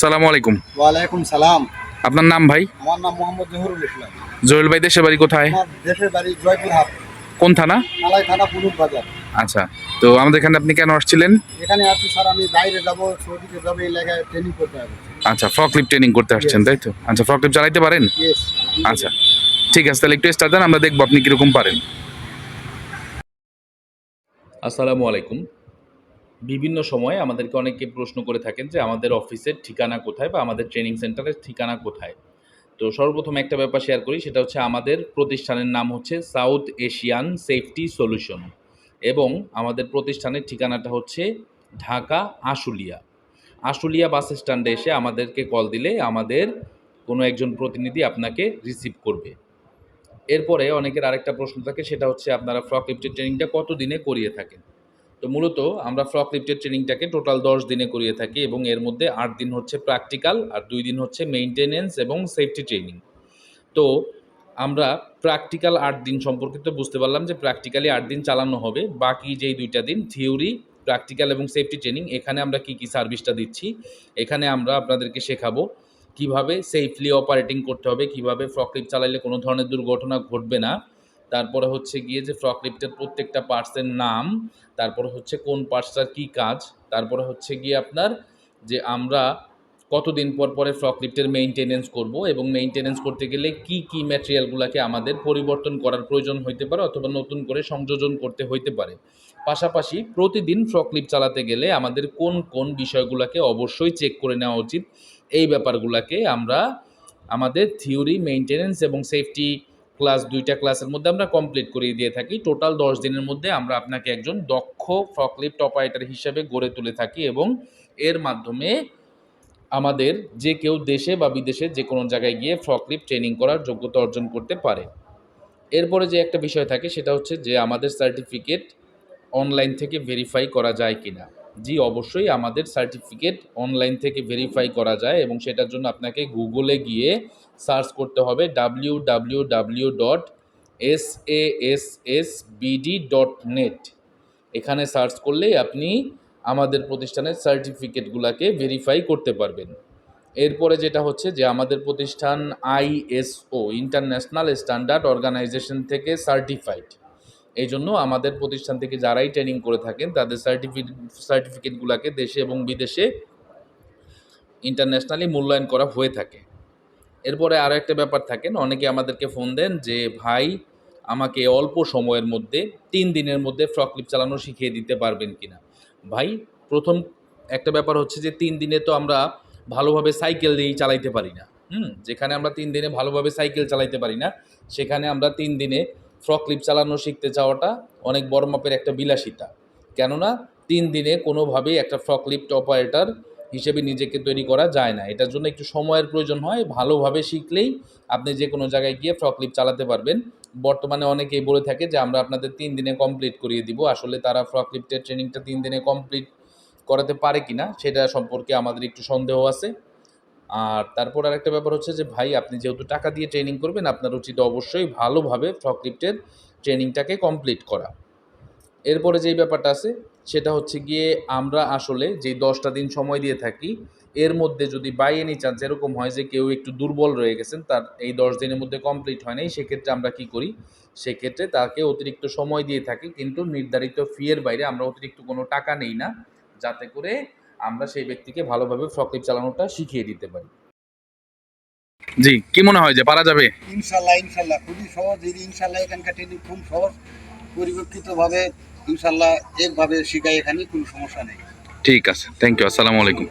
সালামু আলাইকুম। ওয়ালাইকুম সালাম। আপনার নাম ভাই? আমার নাম মোহাম্মদ জহুরুল ইসলাম। জহুল ভাই দেশের বাড়ি কোথায়? দেশের বাড়ি জয়পুরহাট। কোন থানা? মালাই থানা পুলুর বাজার। আচ্ছা তো আমাদের এখানে আপনি কেন আসছিলেন? এখানে আসছি স্যার আমি বাইরে যাব সৌদিতে যাব এই এলাকায় ট্রেনিং করতে হবে আচ্ছা ফ্রকলিপ ট্রেনিং করতে আসছেন তাই তো? আচ্ছা ফ্রকলিপ চালাইতে পারেন? আচ্ছা ঠিক আছে তাহলে একটু স্টার্ট দেন আমরা দেখব আপনি কীরকম পারেন। আসসালামু আলাইকুম। বিভিন্ন সময়ে আমাদেরকে অনেকে প্রশ্ন করে থাকেন যে আমাদের অফিসের ঠিকানা কোথায় বা আমাদের ট্রেনিং সেন্টারের ঠিকানা কোথায়। তো সর্বপ্রথম একটা ব্যাপার শেয়ার করি, সেটা হচ্ছে আমাদের প্রতিষ্ঠানের নাম হচ্ছে সাউথ এশিয়ান সেফটি সলিউশন এবং আমাদের প্রতিষ্ঠানের ঠিকানাটা হচ্ছে ঢাকা আশুলিয়া। আশুলিয়া বাস স্ট্যান্ডে এসে আমাদেরকে কল দিলে আমাদের কোনো একজন প্রতিনিধি আপনাকে রিসিভ করবে। এরপরে অনেকের আরেকটা প্রশ্ন থাকে, সেটা হচ্ছে আপনারা ফ্রক লিফটের ট্রেনিংটা কত দিনে করিয়ে থাকেন? তো মূলত আমরা ফ্রক লিফটের ট্রেনিংটাকে টোটাল দশ দিনে করিয়ে থাকি এবং এর মধ্যে আট দিন হচ্ছে প্র্যাকটিক্যাল আর দুই দিন হচ্ছে মেইনটেনেন্স এবং সেফটি ট্রেনিং। তো আমরা প্র্যাকটিক্যাল আট দিন সম্পর্কিত বুঝতে পারলাম যে প্র্যাকটিক্যালি আট দিন চালানো হবে, বাকি যেই দুইটা দিন, থিওরি, প্র্যাকটিক্যাল এবং সেফটি ট্রেনিং, এখানে আমরা কি কি সার্ভিসটা দিচ্ছি, এখানে আমরা আপনাদেরকে শেখাবো কীভাবে সেফলি অপারেটিং করতে হবে, কীভাবে ফ্রকলিফট চালাইলে কোনো ধরনের দুর্ঘটনা ঘটবে না তারপরে হচ্ছে গিয়ে যে ফ্রকলিফটের প্রত্যেকটা পার্টসের নাম, তারপরে হচ্ছে কোন পার্টসটার কী কাজ, তারপরে হচ্ছে গিয়ে আপনার যে আমরা কতদিন পর পরে ফ্রকলিফটের মেইনটেনেন্স করব এবং মেইনটেনেন্স করতে গেলে কি কি ম্যাটেরিয়ালগুলোকে আমাদের পরিবর্তন করার প্রয়োজন হইতে পারে অথবা নতুন করে সংযোজন করতে হইতে পারে। পাশাপাশি প্রতিদিন ফ্রকলিফট চালাতে গেলে আমাদের কোন কোন বিষয়গুলোকে অবশ্যই চেক করে নেওয়া উচিত, এই ব্যাপারগুলোকে আমরা আমাদের থিওরি মেইনটেনেন্স এবং সেফটি ক্লাস দুইটা ক্লাসের মধ্যে আমরা কমপ্লিট করিয়ে দিয়ে থাকি। টোটাল দশ দিনের মধ্যে আমরা আপনাকে একজন দক্ষ ফ্রকলিফট অপারেটর হিসেবে গড়ে তুলে থাকি এবং এর মাধ্যমে আমাদের যে কেউ দেশে বা বিদেশে যে কোনো জায়গায় গিয়ে ফ্রকলিফট ট্রেনিং করার যোগ্যতা অর্জন করতে পারে। এরপরে যে একটা বিষয় থাকে সেটা হচ্ছে যে আমাদের সার্টিফিকেট অনলাইন থেকে ভেরিফাই করা যায় কিনা। জি, অবশ্যই আমাদের সার্টিফিকেট অনলাইন থেকে ভেরিফাই করা যায় এবং সেটার জন্য আপনাকে গুগলে গিয়ে সার্চ করতে হবে W W W dot S A S S B D dot net এখানে সার্চ করলেই আপনি আমাদের প্রতিষ্ঠানের সার্টিফিকেটগুলোকে ভেরিফাই করতে পারবেন। এরপরে যেটা হচ্ছে যে আমাদের প্রতিষ্ঠান I S O international standard organisation থেকে সার্টিফাইড এই জন্য আমাদের প্রতিষ্ঠান থেকে যারাই ট্রেনিং করে থাকেন, তাদের সার্টিফিকেট সার্টিফিকেটগুলোকে দেশে এবং বিদেশে ইন্টারন্যাশনালি মূল্যায়ন করা হয়ে থাকে। এরপরে আরও একটা ব্যাপার থাকেন, অনেকে আমাদেরকে ফোন দেন যে, ভাই, আমাকে অল্প সময়ের মধ্যে, তিন দিনের মধ্যে ফ্রকলিপ চালানো শিখিয়ে দিতে পারবেন কিনা? ভাই, প্রথম একটা ব্যাপার হচ্ছে যে, তিন দিনে তো আমরা ভালোভাবে সাইকেল দিয়েই চালাইতে পারি না। হুম, যেখানে আমরা তিন দিনে ভালোভাবে সাইকেল চালাইতে পারি না, সেখানে আমরা তিন দিনে ফ্রকলিপ চালানো শিখতে চাওয়াটা অনেক বড় মাপের একটা বিলাসিতা। কেননা তিন দিনে কোনোভাবেই একটা ফ্রক ফ্রকলিফট অপারেটর হিসেবে নিজেকে তৈরি করা যায় না। এটার জন্য একটু সময়ের প্রয়োজন হয়। ভালোভাবে শিখলেই আপনি যে কোনো জায়গায় গিয়ে ফ্রকলিপ চালাতে পারবেন। বর্তমানে অনেকেই বলে থাকে যে, আমরা আপনাদের তিন দিনে কমপ্লিট করিয়ে দিব। আসলে তারা ফ্রক ফ্রকলিফটের ট্রেনিংটা তিন দিনে কমপ্লিট করাতে পারে কি না সেটা সম্পর্কে আমাদের একটু সন্দেহ আছে। আর তারপর আরেকটা ব্যাপার হচ্ছে যে, ভাই, আপনি যেহেতু টাকা দিয়ে ট্রেনিং করবেন, আপনার উচিত অবশ্যই ভালোভাবে ফ্রকলিফটের ট্রেনিংটাকে কমপ্লিট করা। এরপরে যেই ব্যাপারটা আছে, সেটা হচ্ছে গিয়ে আমরা আসলে যেই দশটা দিন সময় দিয়ে থাকি, এর মধ্যে যদি বাই এনি চান্স এরকম হয় যে, কেউ একটু দুর্বল রয়ে গেছেন, তার এই দশ দিনের মধ্যে কমপ্লিট হয় নাই, সেক্ষেত্রে আমরা কি করি? সেক্ষেত্রে তাকে অতিরিক্ত সময় দিয়ে থাকি, কিন্তু নির্ধারিত ফিয়ের বাইরে আমরা অতিরিক্ত কোনো টাকা নেই না, যাতে করে আমরা সেই ব্যক্তিকে ভালোভাবে ফ্রকলিপ চালানোটা শিখিয়ে দিতে পারি। জি কি মনে হয় যে পারা যাবে? ইনশাল্লাহ ইনশাল্লাহ খুবই সহজ এই ইনশাল্লাহ এখানকার ট্রেনিং খুব সহজ পরিবর্তিতভাবে ইনশাল্লাহ একভাবে শেখায় এখানে কোনো সমস্যা নেই। ঠিক আছে থ্যাংক ইউ আসসালামু আলাইকুম।